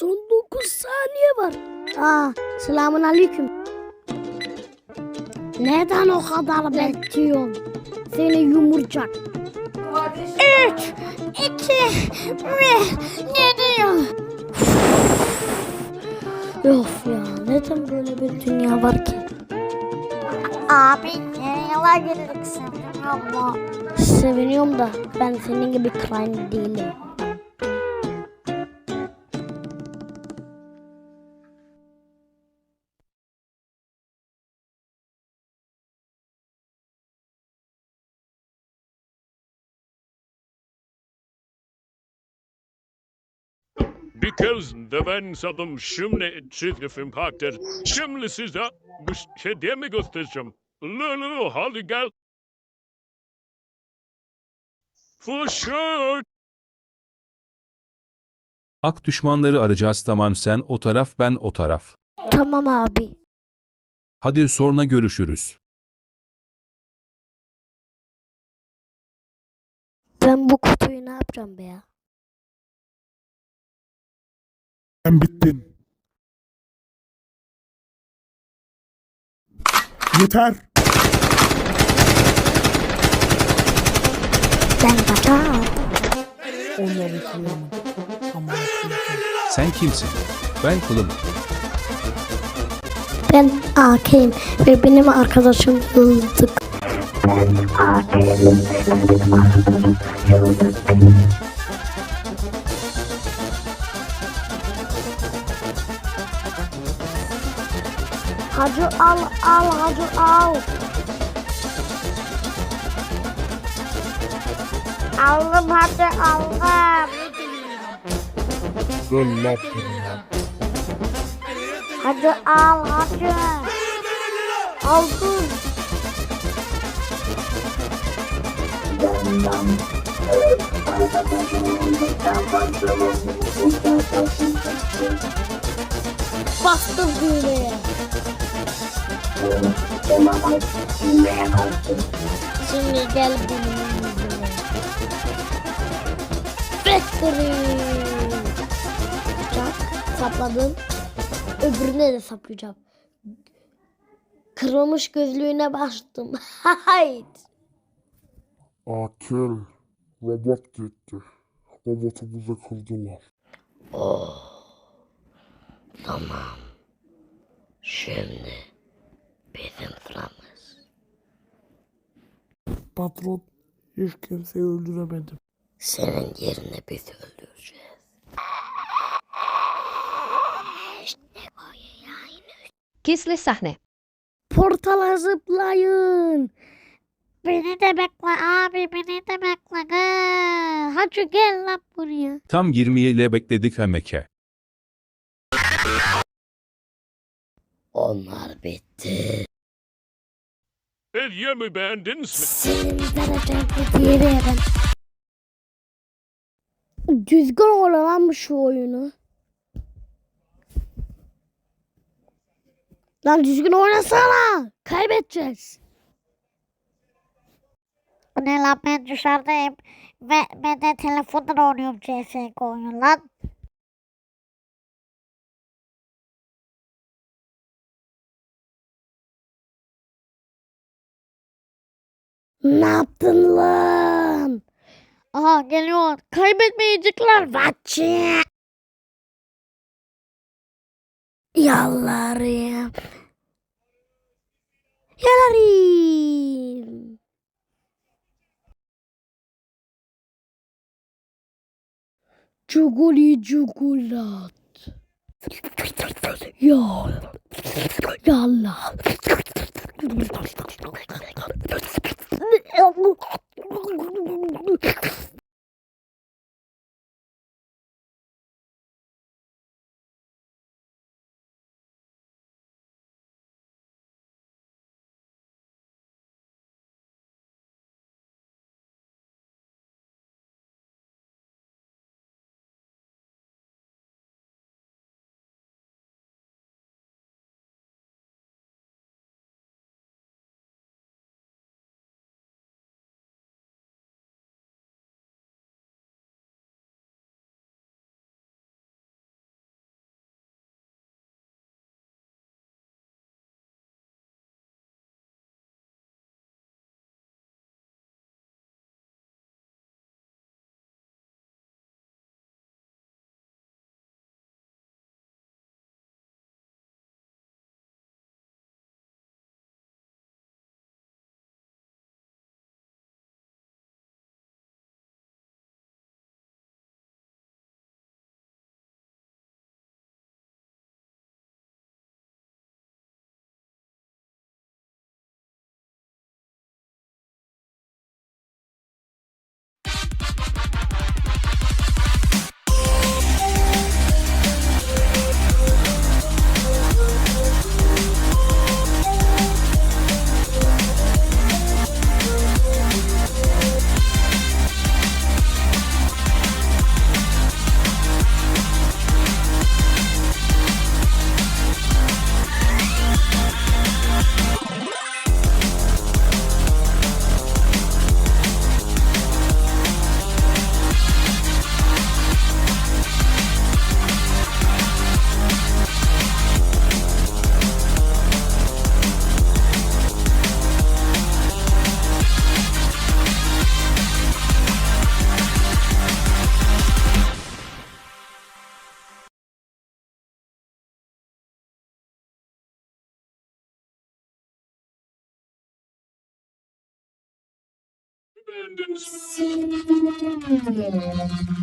Son 9 saniye var. Aa, selamun aleyküm. Neden o kadar bekliyorsun? Seni yumurcak. Üç, iki, bir, gidiyor. Of ya, neden böyle bir dünya var ki? Abi yıla girdik seviniyor mu? Seviniyorum da ben senin gibi crime değilim. Because the ben sadım şimdi çizgi film karakter. Şimdi size bu hediyemi göstereceğim. Lulu hadi gel. For sure. Ak düşmanları arayacağız tamam sen o taraf ben o taraf. Tamam abi. Hadi sonra görüşürüz. Ben bu kutuyu ne yapacağım be ya? Sen bittin. Yeter. Ben. Onları. Ama Sen kimsin? Ben kılım. Ben Akeyim ve benim arkadaşım Yıldık. Hacı al al hacı al. Aldım hadi aldım. Buraya. Hadi al hadi. Aldım. Bastım düğmeye. Şimdi gel benim yüzüme. Factory. Çak, sapladım. Öbürüne de saplayacağım. Kırılmış gözlüğüne bastım. Hayt. Akil. Robot gitti. Robotumuzu kıldılar. Tamam. Şimdi patron hiç kimseyi öldüremedim. Senin yerine biz öldüreceğiz. Gizli sahne. Portala zıplayın. Beni de bekle abi beni de bekle. Gel. Hadi gel lan buraya. Tam 20 ile bekledik emeke. Onlar bitti. Hediyemi beğendiniz mi? Hediyeye ben. Düzgün ol lan bu şu oyunu. Lan düzgün oynasana. Kaybedeceğiz. Ne lan ben dışarıdayım. Ve ben de telefondan oynuyorum CSGO'yu lan. Ne yaptın lan? Aha geliyor. Kaybetmeyecekler. Vatçı. Yallarım. Yalarım. Cuguli cugulat. Ya. Yallah. すごいな!